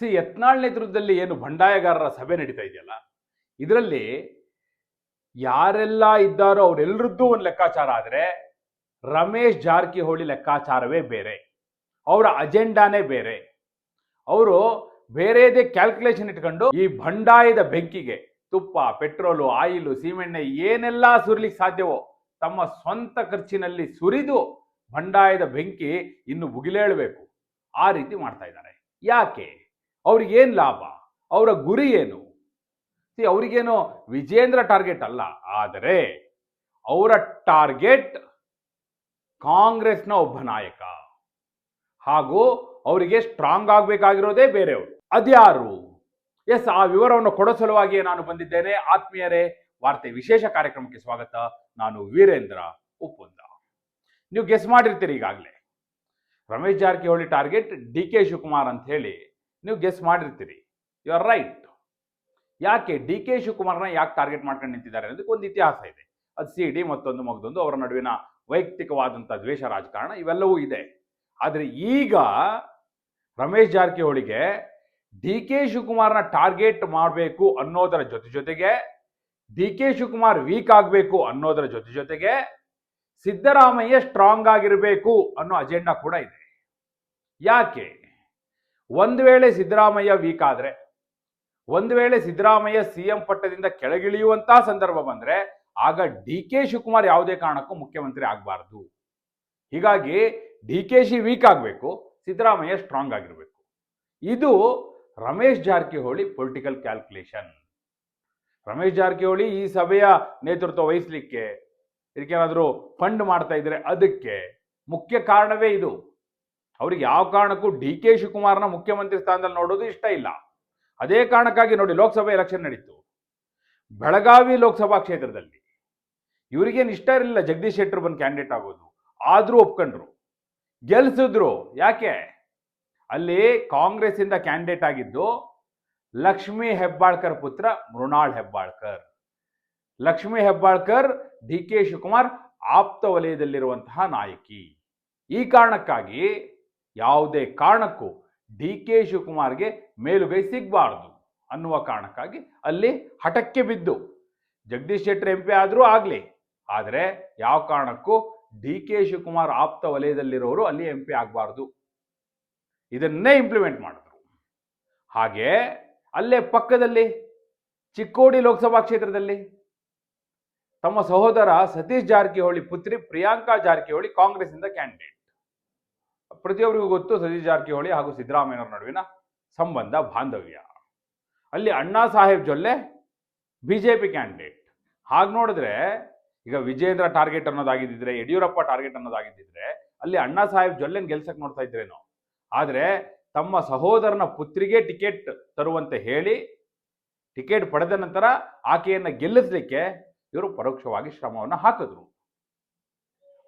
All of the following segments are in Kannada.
ಸಿ, ಯತ್ನಾಳ್ ನೇತೃತ್ವದಲ್ಲಿ ಏನು ಬಂಡಾಯಗಾರರ ಸಭೆ ನಡೀತಾ ಇದೆಯಲ್ಲ, ಇದರಲ್ಲಿ ಯಾರೆಲ್ಲ ಇದ್ದಾರೋ ಅವರೆಲ್ಲರದ್ದು ಒಂದು ಲೆಕ್ಕಾಚಾರ ಆದರೆ ರಮೇಶ್ ಜಾರಕಿಹೊಳಿ ಲೆಕ್ಕಾಚಾರವೇ ಬೇರೆ, ಅವರ ಅಜೆಂಡಾನೇ ಬೇರೆ. ಅವರು ಬೇರೆದೇ ಕ್ಯಾಲ್ಕುಲೇಷನ್ ಇಟ್ಕೊಂಡು ಈ ಬಂಡಾಯದ ಬೆಂಕಿಗೆ ತುಪ್ಪ, ಪೆಟ್ರೋಲು, ಆಯಿಲು, ಸೀಮೆಣ್ಣೆ ಏನೆಲ್ಲ ಸುರಿಲಿಕ್ಕೆ ಸಾಧ್ಯವೋ ತಮ್ಮ ಸ್ವಂತ ಖರ್ಚಿನಲ್ಲಿ ಸುರಿದು ಬಂಡಾಯದ ಬೆಂಕಿ ಇನ್ನು ಬುಗಿಲೇಳಬೇಕು ಆ ರೀತಿ ಮಾಡ್ತಾ ಇದ್ದಾರೆ. ಯಾಕೆ? ಅವ್ರಿಗೇನು ಲಾಭ? ಅವರ ಗುರಿ ಏನು? ಸಿ, ಅವರಿಗೇನು ವಿಜೇಂದ್ರ ಟಾರ್ಗೆಟ್ ಅಲ್ಲ, ಆದರೆ ಅವರ ಟಾರ್ಗೆಟ್ ಕಾಂಗ್ರೆಸ್ನ ಒಬ್ಬ ನಾಯಕ. ಹಾಗೂ ಅವರಿಗೆ ಸ್ಟ್ರಾಂಗ್ ಆಗಬೇಕಾಗಿರೋದೇ ಬೇರೆಯವರು. ಅದ್ಯಾರು? ಎಸ್, ಆ ವಿವರವನ್ನು ಕೊಡೋ ಸಲುವಾಗಿಯೇ ನಾನು ಬಂದಿದ್ದೇನೆ. ಆತ್ಮೀಯರೇ, ವಾರ್ತೆ ವಿಶೇಷ ಕಾರ್ಯಕ್ರಮಕ್ಕೆ ಸ್ವಾಗತ. ನಾನು ವೀರೇಂದ್ರ ಉಪ್ಪುಂದ ನೀವು ಗೆಸ್ ಮಾಡಿರ್ತೀರಿ ಈಗಾಗಲೇ. Ramesh Jarkiholi target D K Shivakumar ಅಂತ ಹೇಳಿ ನೀವು ಗೆಸ್ ಮಾಡಿರ್ತೀರಿ. ಯು ಆರ್ ರೈಟ್ ಯಾಕೆ ಡಿ ಕೆ ಶಿವಕುಮಾರ್ನ ಯಾಕೆ ಟಾರ್ಗೆಟ್ ಮಾಡ್ಕೊಂಡು ನಿಂತಿದ್ದಾರೆ ಅನ್ನೋದಕ್ಕೆ ಒಂದು ಇತಿಹಾಸ ಇದೆ. ಅದು ಸಿ ಡಿ ಮತ್ತೊಂದು ಮಗದೊಂದು ಅವರ ನಡುವಿನ ವೈಯಕ್ತಿಕವಾದಂಥ ದ್ವೇಷ ರಾಜಕಾರಣ ಇವೆಲ್ಲವೂ ಇದೆ. ಆದರೆ ಈಗ ರಮೇಶ್ ಜಾರಕಿಹೊಳಿಗೆ ಡಿ ಕೆ ಶಿವಕುಮಾರ್ನ ಟಾರ್ಗೆಟ್ ಮಾಡಬೇಕು ಅನ್ನೋದರ ಜೊತೆ ಜೊತೆಗೆ ಡಿ ಕೆ ಶಿವಕುಮಾರ್ ವೀಕ್ ಆಗಬೇಕು ಅನ್ನೋದರ ಜೊತೆ ಜೊತೆಗೆ ಸಿದ್ದರಾಮಯ್ಯ ಸ್ಟ್ರಾಂಗ್ ಆಗಿರಬೇಕು ಅನ್ನೋ ಅಜೆಂಡಾ ಕೂಡ ಇದೆ. ಯಾಕೆ? ಒಂದು ವೇಳೆ ಸಿದ್ದರಾಮಯ್ಯ ವೀಕ್ ಆದ್ರೆ, ಒಂದು ವೇಳೆ ಸಿದ್ದರಾಮಯ್ಯ ಸಿಎಂ ಪಟ್ಟದಿಂದ ಕೆಳಗಿಳಿಯುವಂತಹ ಸಂದರ್ಭ ಬಂದ್ರೆ, ಆಗ ಡಿ ಕೆ ಶಿವಕುಮಾರ್ ಯಾವುದೇ ಕಾರಣಕ್ಕೂ ಮುಖ್ಯಮಂತ್ರಿ ಆಗಬಾರ್ದು. ಹೀಗಾಗಿ ಡಿ ಕೆ ಶಿ ವೀಕ್ ಆಗಬೇಕು, ಸಿದ್ದರಾಮಯ್ಯ ಸ್ಟ್ರಾಂಗ್ ಆಗಿರಬೇಕು. ಇದು ರಮೇಶ್ ಜಾರಕಿಹೊಳಿ ಪೊಲಿಟಿಕಲ್ ಕ್ಯಾಲ್ಕುಲೇಷನ್ ರಮೇಶ್ ಜಾರಕಿಹೊಳಿ ಈ ಸಭೆಯ ನೇತೃತ್ವ ವಹಿಸಲಿಕ್ಕೆ ಇದಕ್ಕೇನಾದರೂ ಫಂಡ್ ಮಾಡ್ತಾ ಇದ್ರೆ ಅದಕ್ಕೆ ಮುಖ್ಯ ಕಾರಣವೇ ಇದು. ಅವ್ರಿಗೆ ಯಾವ ಕಾರಣಕ್ಕೂ ಡಿ ಕೆ ಶಿವಕುಮಾರ್ನ ಮುಖ್ಯಮಂತ್ರಿ ಸ್ಥಾನದಲ್ಲಿ ನೋಡೋದು ಇಷ್ಟ ಇಲ್ಲ. ಅದೇ ಕಾರಣಕ್ಕಾಗಿ ನೋಡಿ ಲೋಕಸಭೆ ಎಲೆಕ್ಷನ್ ನಡೀತು. ಬೆಳಗಾವಿ ಲೋಕಸಭಾ ಕ್ಷೇತ್ರದಲ್ಲಿ ಇವರಿಗೇನು ಇಷ್ಟ ಇರಲಿಲ್ಲ ಜಗದೀಶ್ ಶೆಟ್ಟರ್ ಬಂದು ಕ್ಯಾಂಡಿಡೇಟ್ ಆಗೋದು. ಆದರೂ ಒಪ್ಕೊಂಡ್ರು. ಗೆಲ್ಸಿದ್ರು. ಯಾಕೆ? ಅಲ್ಲಿ ಕಾಂಗ್ರೆಸ್ ಇಂದ ಕ್ಯಾಂಡಿಡೇಟ್ ಆಗಿದ್ದು ಲಕ್ಷ್ಮೀ ಹೆಬ್ಬಾಳ್ಕರ್ ಪುತ್ರ ಮೃಣಾಳ್ ಹೆಬ್ಬಾಳ್ಕರ್. ಲಕ್ಷ್ಮೀ ಹೆಬ್ಬಾಳ್ಕರ್, ಡಿ ಕೆ ಶಿವಕುಮಾರ್ ಆಪ್ತ ವಲಯದಲ್ಲಿರುವಂತಹ ನಾಯಕಿ. ಈ ಕಾರಣಕ್ಕಾಗಿ ಯಾವುದೇ ಕಾರಣಕ್ಕೂ ಡಿ ಕೆ ಶಿವಕುಮಾರ್ಗೆ ಮೇಲುಗೈ ಸಿಗಬಾರ್ದು ಅನ್ನುವ ಕಾರಣಕ್ಕಾಗಿ ಅಲ್ಲಿ ಹಠಕ್ಕೆ ಬಿದ್ದು. ಜಗದೀಶ್ ಶೆಟ್ಟರ್ ಎಂ ಪಿ ಆದರೂ ಆಗಲಿ, ಆದರೆ ಯಾವ ಕಾರಣಕ್ಕೂ ಡಿ ಕೆ ಶಿವಕುಮಾರ್ ಆಪ್ತ ವಲಯದಲ್ಲಿರೋರು ಅಲ್ಲಿ ಎಂ ಪಿ ಆಗಬಾರ್ದು. ಇದನ್ನೇ ಇಂಪ್ಲಿಮೆಂಟ್ ಮಾಡಿದ್ರು. ಹಾಗೆ ಅಲ್ಲೇ ಪಕ್ಕದಲ್ಲಿ ಚಿಕ್ಕೋಡಿ ಲೋಕಸಭಾ ಕ್ಷೇತ್ರದಲ್ಲಿ ತಮ್ಮ ಸಹೋದರ ಸತೀಶ್ ಜಾರಕಿಹೊಳಿ ಪುತ್ರಿ ಪ್ರಿಯಾಂಕಾ ಜಾರಕಿಹೊಳಿ ಕಾಂಗ್ರೆಸ್ಸಿಂದ ಕ್ಯಾಂಡಿಡೇಟ್ ಪ್ರತಿಯೊಬ್ಬರಿಗೂ ಗೊತ್ತು ಸತೀಶ್ ಜಾರಕಿಹೊಳಿ ಹಾಗೂ ಸಿದ್ದರಾಮಯ್ಯನವರ ನಡುವಿನ ಸಂಬಂಧ, ಬಾಂಧವ್ಯ. ಅಲ್ಲಿ ಅಣ್ಣಾ ಸಾಹೇಬ್ ಜೊಲ್ಲೆ ಬಿಜೆಪಿ ಕ್ಯಾಂಡಿಡೇಟ್. ಹಾಗೆ ನೋಡಿದ್ರೆ ಈಗ ವಿಜೇಂದ್ರ ಟಾರ್ಗೆಟ್ ಅನ್ನೋದಾಗಿದ್ದಿದ್ರೆ, ಯಡಿಯೂರಪ್ಪ ಟಾರ್ಗೆಟ್ ಅನ್ನೋದಾಗಿದ್ದಿದ್ರೆ, ಅಲ್ಲಿ ಅಣ್ಣಾ ಸಾಹೇಬ್ ಜೊಲ್ಲೆನ್ ಗೆಲ್ಸಕ್ ನೋಡ್ತಾ ಇದ್ರೇನೋ? ಆದರೆ ತಮ್ಮ ಸಹೋದರನ ಪುತ್ರಿಗೆ ಟಿಕೆಟ್ ತರುವಂತೆ ಹೇಳಿ, ಟಿಕೆಟ್ ಪಡೆದ ನಂತರ ಆಕೆಯನ್ನು ಗೆಲ್ಲಿಸಲಿಕ್ಕೆ ಇವರು ಪರೋಕ್ಷವಾಗಿ ಶ್ರಮವನ್ನು ಹಾಕಿದ್ರು.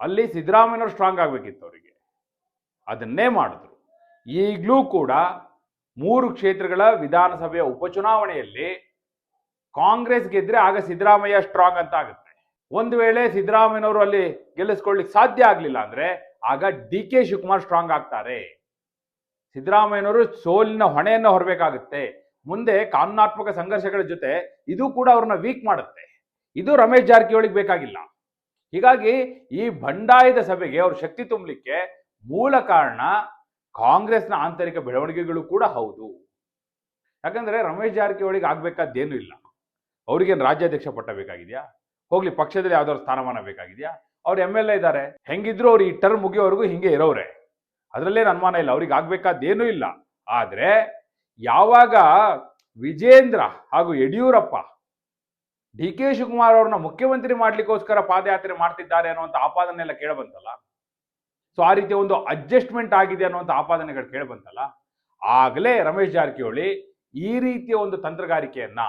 ಅಲ್ಲಿ ಸಿದ್ದರಾಮಯ್ಯನವರು ಸ್ಟ್ರಾಂಗ್ ಆಗಬೇಕಿತ್ತು ಅವರಿಗೆ. ಅದನ್ನೇ ಮಾಡಿದ್ರು. ಈಗಲೂ ಕೂಡ ಮೂರು ಕ್ಷೇತ್ರಗಳ ವಿಧಾನಸಭೆಯ ಉಪಚುನಾವಣೆಯಲ್ಲಿ ಕಾಂಗ್ರೆಸ್ ಗೆದ್ರೆ ಆಗ ಸಿದ್ದರಾಮಯ್ಯ ಸ್ಟ್ರಾಂಗ್ ಅಂತ ಆಗುತ್ತೆ. ಒಂದು ವೇಳೆ ಸಿದ್ದರಾಮಯ್ಯನವರು ಅಲ್ಲಿ ಗೆಲ್ಲಿಸ್ಕೊಳ್ಳಿಕ್ ಸಾಧ್ಯ ಆಗಲಿಲ್ಲ ಅಂದ್ರೆ ಆಗ ಡಿ ಕೆ ಶಿವಕುಮಾರ್ ಸ್ಟ್ರಾಂಗ್ ಆಗ್ತಾರೆ. ಸಿದ್ದರಾಮಯ್ಯನವರು ಸೋಲಿನ ಹೊಣೆಯನ್ನು ಹೊರಬೇಕಾಗುತ್ತೆ. ಮುಂದೆ ಕಾನೂನಾತ್ಮಕ ಸಂಘರ್ಷಗಳ ಜೊತೆ ಇದು ಕೂಡ ಅವ್ರನ್ನ ವೀಕ್ ಮಾಡುತ್ತೆ. ಇದು ರಮೇಶ್ ಜಾರಕಿಹೊಳಿಗೆ ಬೇಕಾಗಿಲ್ಲ. ಹೀಗಾಗಿ ಈ ಬಂಡಾಯದ ಸಭೆಗೆ ಅವ್ರ ಶಕ್ತಿ ತುಂಬಲಿಕ್ಕೆ ಮೂಲ ಕಾರಣ ಕಾಂಗ್ರೆಸ್ನ ಆಂತರಿಕ ಬೆಳವಣಿಗೆಗಳು ಕೂಡ ಹೌದು. ಯಾಕಂದ್ರೆ ರಮೇಶ್ ಜಾರಕಿಹೊಳಿಗೆ ಆಗ್ಬೇಕಾದ್ದೇನು ಇಲ್ಲ. ಅವ್ರಿಗೇನು ರಾಜ್ಯಾಧ್ಯಕ್ಷ ಪಟ್ಟ ಬೇಕಾಗಿದೆಯಾ? ಹೋಗ್ಲಿ, ಪಕ್ಷದಲ್ಲಿ ಯಾವ್ದಾದ್ರು ಸ್ಥಾನಮಾನ ಬೇಕಾಗಿದೆಯಾ? ಅವ್ರು ಎಂ ಎಲ್ ಎ ಇದ್ದಾರೆ. ಹೆಂಗಿದ್ರು ಅವ್ರು ಈ ಟರ್ಮ್ ಮುಗಿಯೋವರೆಗೂ ಹಿಂಗೆ ಇರೋರೆ ಅದರಲ್ಲೇನು ಅನುಮಾನ ಇಲ್ಲ. ಅವ್ರಿಗೆ ಆಗ್ಬೇಕಾದ್ದೇನೂ ಇಲ್ಲ. ಆದ್ರೆ ಯಾವಾಗ ವಿಜೇಂದ್ರ ಹಾಗೂ ಯಡಿಯೂರಪ್ಪ ಡಿ ಕೆ ಶಿವಕುಮಾರ್ ಅವ್ರನ್ನ ಮುಖ್ಯಮಂತ್ರಿ ಮಾಡ್ಲಿಕ್ಕೋಸ್ಕರ ಪಾದಯಾತ್ರೆ ಮಾಡ್ತಿದ್ದಾರೆ ಅನ್ನುವಂಥ ಆಪಾದನೆಲ್ಲ ಕೇಳಬಂತಲ್ಲ ಸೊ ಆ ರೀತಿಯ ಒಂದು ಅಡ್ಜಸ್ಟ್ಮೆಂಟ್ ಆಗಿದೆ ಅನ್ನುವಂಥ ಆಪಾದನೆಗಳು ಕೇಳಬಂತಲ್ಲ ಆಗಲೇ ರಮೇಶ್ ಜಾರಕಿಹೊಳಿ ಈ ರೀತಿಯ ಒಂದು ತಂತ್ರಗಾರಿಕೆಯನ್ನ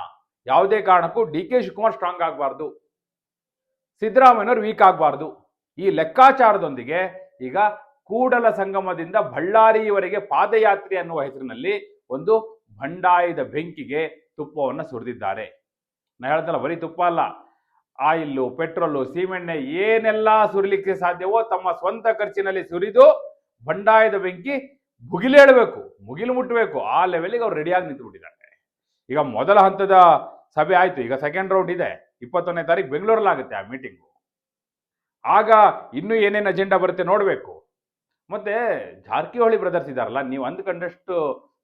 ಯಾವುದೇ ಕಾರಣಕ್ಕೂ ಡಿ ಕೆ ಶಿವಕುಮಾರ್ ಸ್ಟ್ರಾಂಗ್ ಆಗಬಾರ್ದು, ಸಿದ್ದರಾಮಯ್ಯನವರು ವೀಕ್ ಆಗಬಾರ್ದು. ಈ ಲೆಕ್ಕಾಚಾರದೊಂದಿಗೆ ಈಗ ಕೂಡಲ ಸಂಗಮದಿಂದ ಬಳ್ಳಾರಿಯವರೆಗೆ ಪಾದಯಾತ್ರೆ ಅನ್ನುವ ಹೆಸರಿನಲ್ಲಿ ಒಂದು ಬಂಡಾಯದ ಬೆಂಕಿಗೆ ತುಪ್ಪವನ್ನು ಸುರಿದಿದ್ದಾರೆ. ನಾ ಹೇಳ್ತಲ್ಲ, ಬರೀ ತುಪ್ಪ ಅಲ್ಲ ಆಯಿಲ್ಲು ಪೆಟ್ರೋಲು, ಸೀಮೆಣ್ಣೆ ಏನೆಲ್ಲ ಸುರಿಲಿಕ್ಕೆ ಸಾಧ್ಯವೋ ತಮ್ಮ ಸ್ವಂತ ಖರ್ಚಿನಲ್ಲಿ ಸುರಿದು ಬಂಡಾಯದ ಬೆಂಕಿ ಮುಗಿಲೇಳಬೇಕು ಮುಗಿಲು ಮುಟ್ಟಬೇಕು. ಆ ಲೆವೆಲ್ಗೆ ಅವ್ರು ರೆಡಿಯಾಗಿ ನಿಂತು ಬಿಟ್ಟಿದ್ದಾರೆ ಈಗ ಮೊದಲ ಹಂತದ ಸಭೆ ಆಯ್ತು. ಈಗ ಸೆಕೆಂಡ್ ರೌಂಡ್ ಇದೆ. ಇಪ್ಪತ್ತೊಂದನೇ ತಾರೀಕು ಬೆಂಗಳೂರಲ್ಲಿ ಆಗುತ್ತೆ ಆ ಮೀಟಿಂಗು ಆಗ ಇನ್ನೂ ಏನೇನು ಅಜೆಂಡಾ ಬರುತ್ತೆ ನೋಡಬೇಕು. ಮತ್ತೆ ಜಾರಕಿಹೊಳಿ ಬ್ರದರ್ಸ್ ಇದಾರಲ್ಲ ನೀವು ಅಂದ್ಕೊಂಡಷ್ಟು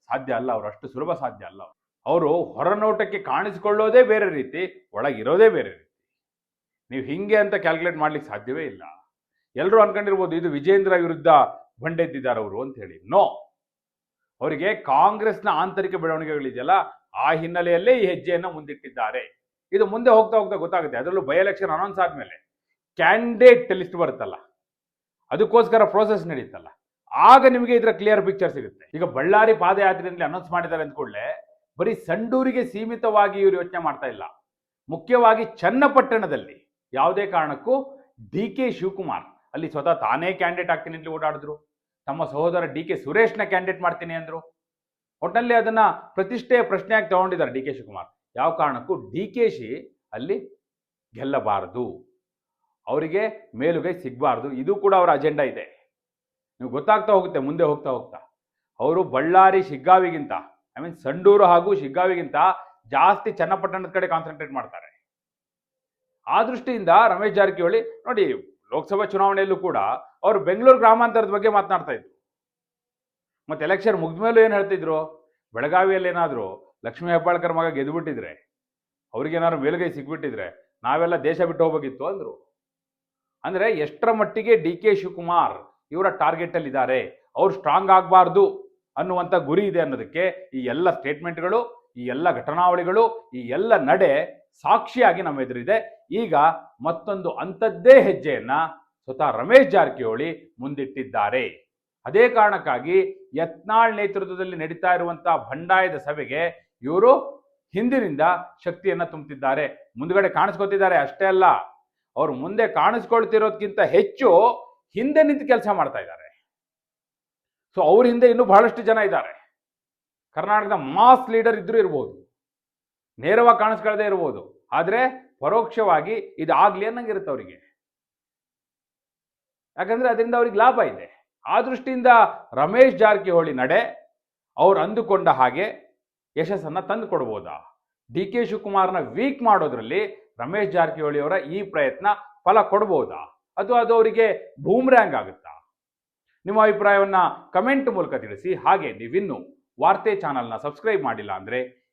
ಸಾಧ್ಯ ಅಲ್ಲ ಅವ್ರು, ಅಷ್ಟು ಸುಲಭ ಸಾಧ್ಯ ಅಲ್ಲ ಅವರು. ಹೊರನೋಟಕ್ಕೆ ಕಾಣಿಸಿಕೊಳ್ಳೋದೇ ಬೇರೆ ರೀತಿ, ಒಳಗಿರೋದೇ ಬೇರೆ ರೀತಿ. ನೀವು ಹಿಂಗೆ ಅಂತ ಕ್ಯಾಲ್ಕುಲೇಟ್ ಮಾಡ್ಲಿಕ್ಕೆ ಸಾಧ್ಯವೇ ಇಲ್ಲ. ಎಲ್ಲರೂ ಅನ್ಕೊಂಡಿರ್ಬೋದು ಇದು ವಿಜೇಂದ್ರ ವಿರುದ್ಧ ಬಂಡೆದ್ದಿದ್ದಾರೆ ಅವರು ಅಂತ ಹೇಳಿ. ನೋ ಅವರಿಗೆ ಕಾಂಗ್ರೆಸ್ನ ಆಂತರಿಕ ಬೆಳವಣಿಗೆಗಳಿದೆಯಲ್ಲ, ಆ ಹಿನ್ನೆಲೆಯಲ್ಲೇ ಈ ಹೆಜ್ಜೆಯನ್ನು ಮುಂದಿಟ್ಟಿದ್ದಾರೆ. ಇದು ಮುಂದೆ ಹೋಗ್ತಾ ಹೋಗ್ತಾ ಗೊತ್ತಾಗುತ್ತೆ. ಅದರಲ್ಲೂ ಬೈ ಎಲೆಕ್ಷನ್ ಅನೌನ್ಸ್ ಆದ್ಮೇಲೆ ಕ್ಯಾಂಡಿಡೇಟ್ ಲಿಸ್ಟ್ ಬರುತ್ತಲ್ಲ, ಅದಕ್ಕೋಸ್ಕರ ಪ್ರೋಸೆಸ್ ನಡೀತಲ್ಲ. ಆಗ ನಿಮಗೆ ಇದರ ಕ್ಲಿಯರ್ ಪಿಕ್ಚರ್ ಸಿಗುತ್ತೆ. ಈಗ ಬಳ್ಳಾರಿ ಪಾದಯಾತ್ರೆಯಲ್ಲಿ ಅನೌನ್ಸ್ ಮಾಡಿದ್ದಾರೆ ಅಂದ್ಕೊಳ್ಳೆ ಬರೀ ಸಂಡೂರಿಗೆ ಸೀಮಿತವಾಗಿ ಇವರು ಯೋಚನೆ ಮಾಡ್ತಾ ಇಲ್ಲ. ಮುಖ್ಯವಾಗಿ ಚನ್ನಪಟ್ಟಣದಲ್ಲಿ ಯಾವುದೇ ಕಾರಣಕ್ಕೂ ಡಿ ಕೆ ಶಿವಕುಮಾರ್ ಅಲ್ಲಿ ಸ್ವತಃ ತಾನೇ ಕ್ಯಾಂಡಿಡೇಟ್ ಆಗ್ತೀನಿ ಅಂತ ಓಡಾಡಿದ್ರು ತಮ್ಮ ಸಹೋದರ ಡಿ ಕೆ ಸುರೇಶ್ನ ಕ್ಯಾಂಡಿಡೇಟ್ ಮಾಡ್ತೀನಿ ಅಂದರು. ಒಟ್ಟಿನಲ್ಲಿ ಅದನ್ನ ಪ್ರತಿಷ್ಠೆಯ ಪ್ರಶ್ನೆಯಾಗಿ ತಗೊಂಡಿದ್ದಾರೆ ಡಿ ಕೆ ಶಿವಕುಮಾರ್. ಯಾವ ಕಾರಣಕ್ಕೂ ಡಿ ಕೆ ಶಿ ಅಲ್ಲಿ ಗೆಲ್ಲಬಾರದು. ಅವರಿಗೆ ಮೇಲುಗೈ ಸಿಗಬಾರ್ದು. ಇದು ಕೂಡ ಅವರ ಅಜೆಂಡಾ ಇದೆ. ನೀವು ಗೊತ್ತಾಗ್ತಾ ಹೋಗುತ್ತೆ, ಮುಂದೆ ಹೋಗ್ತಾ ಹೋಗ್ತಾ. ಅವರು ಬಳ್ಳಾರಿ, ಶಿಗ್ಗಾವಿಗಿಂತ ಐ ಮೀನ್ ಸಂಡೂರು ಹಾಗೂ ಶಿಗ್ಗಾವಿಗಿಂತ ಜಾಸ್ತಿ ಚನ್ನಪಟ್ಟಣದ ಕಡೆ ಕಾನ್ಸಂಟ್ರೇಟ್ ಮಾಡ್ತಾರೆ. ಆ ದೃಷ್ಟಿಯಿಂದ ರಮೇಶ್ ಜಾರಕಿಹೊಳಿ ನೋಡಿ ಲೋಕಸಭಾ ಚುನಾವಣೆಯಲ್ಲೂ ಕೂಡ ಅವರು ಬೆಂಗಳೂರು ಗ್ರಾಮಾಂತರದ ಬಗ್ಗೆ ಮಾತನಾಡ್ತಾ ಇದ್ರು. ಮತ್ತೆ ಎಲೆಕ್ಷನ್ ಮುಗಿದ ಮೇಲೂ ಏನು ಹೇಳ್ತಿದ್ರು? ಬೆಳಗಾವಿಯಲ್ಲಿ ಏನಾದರೂ ಲಕ್ಷ್ಮೀ ಹೆಬ್ಬಾಳ್ಕರ್ ಮಗ ಗೆದ್ದುಬಿಟ್ಟಿದ್ರೆ ಅವ್ರಿಗೇನಾದ್ರು ಮೇಲುಗೈ ಸಿಕ್ಬಿಟ್ಟಿದ್ರೆ ನಾವೆಲ್ಲ ದೇಶ ಬಿಟ್ಟು ಹೋಗ್ಬೇಕಿತ್ತು ಅಂದ್ರು. ಅಂದ್ರೆ ಎಷ್ಟರ ಮಟ್ಟಿಗೆ ಡಿ ಕೆ ಶಿವಕುಮಾರ್ ಇವರ ಟಾರ್ಗೆಟ್ ಅಲ್ಲಿ ಇದ್ದಾರೆ, ಅವ್ರು ಸ್ಟ್ರಾಂಗ್ ಆಗಬಾರ್ದು ಅನ್ನುವಂಥ ಗುರಿ ಇದೆ ಅನ್ನೋದಕ್ಕೆ ಈ ಎಲ್ಲ ಸ್ಟೇಟ್ಮೆಂಟ್ಗಳು ಈ ಎಲ್ಲ ಘಟನಾವಳಿಗಳು, ಈ ಎಲ್ಲ ನಡೆ ಸಾಕ್ಷಿಯಾಗಿ ನಮ್ಮ ಎದುರಿದೆ. ಈಗ ಮತ್ತೊಂದು ಅಂಥದ್ದೇ ಹೆಜ್ಜೆಯನ್ನ ಸ್ವತಃ ರಮೇಶ್ ಜಾರಕಿಹೊಳಿ ಮುಂದಿಟ್ಟಿದ್ದಾರೆ. ಅದೇ ಕಾರಣಕ್ಕಾಗಿ ಯತ್ನಾಳ್ ನೇತೃತ್ವದಲ್ಲಿ ನಡೀತಾ ಇರುವಂತಹ ಬಂಡಾಯದ ಸಭೆಗೆ ಇವರು ಹಿಂದಿನಿಂದ ಶಕ್ತಿಯನ್ನ ತುಂಬುತ್ತಿದ್ದಾರೆ ಮುಂದ್ಗಡೆ ಕಾಣಿಸ್ಕೊತಿದ್ದಾರೆ ಅಷ್ಟೇ ಅಲ್ಲ, ಅವರು ಮುಂದೆ ಕಾಣಿಸ್ಕೊಳ್ತಿರೋದ್ಕಿಂತ ಹೆಚ್ಚು ಹಿಂದೆ ನಿಂತು ಕೆಲಸ ಮಾಡ್ತಾ ಇದ್ದಾರೆ. ಸೊ ಅವ್ರ ಹಿಂದೆ ಇನ್ನೂ ಬಹಳಷ್ಟು ಜನ ಇದ್ದಾರೆ. ಕರ್ನಾಟಕದ ಮಾಸ್ ಲೀಡರ್ ಇದ್ರೂ ಇರ್ಬೋದು. ನೇರವಾಗಿ ಕಾಣಿಸ್ಕೊಳ್ಳದೆ ಇರ್ಬೋದು. ಆದರೆ ಪರೋಕ್ಷವಾಗಿ ಇದು ಆಗ್ಲಿ ಅನ್ನಂಗಿರುತ್ತೆ ಅವರಿಗೆ. ಯಾಕಂದ್ರೆ ಅದರಿಂದ ಅವ್ರಿಗೆ ಲಾಭ ಇದೆ. ಆ ದೃಷ್ಟಿಯಿಂದ ರಮೇಶ್ ಜಾರಕಿಹೊಳಿ ನಡೆ, ಅವ್ರು ಅಂದುಕೊಂಡ ಹಾಗೆ ಯಶಸ್ಸನ್ನ ತಂದು ಕೊಡ್ಬೋದಾ ಡಿ ಕೆ ಶಿವಕುಮಾರ್ನ ವೀಕ್ ಮಾಡೋದ್ರಲ್ಲಿ ರಮೇಶ್ ಜಾರಕಿಹೊಳಿ ಅವರ ಈ ಪ್ರಯತ್ನ ಫಲ ಕೊಡ್ಬೋದಾ? ಅಥವಾ ಅದು ಅವರಿಗೆ ಬೂಮ್ರ್ಯಾಂಗ್ ಆಗುತ್ತಾ? ನಿಮ್ಮ ಅಭಿಪ್ರಾಯವನ್ನ ಕಮೆಂಟ್ ಮೂಲಕ ತಿಳಿಸಿ. ಹಾಗೆ ನೀವಿನ್ನು ವಾರ್ತೆ ಚಾನಲ್ನ ಸಬ್ಸ್ಕ್ರೈಬ್ ಮಾಡಿಲ್ಲ ಅಂದ್ರೆ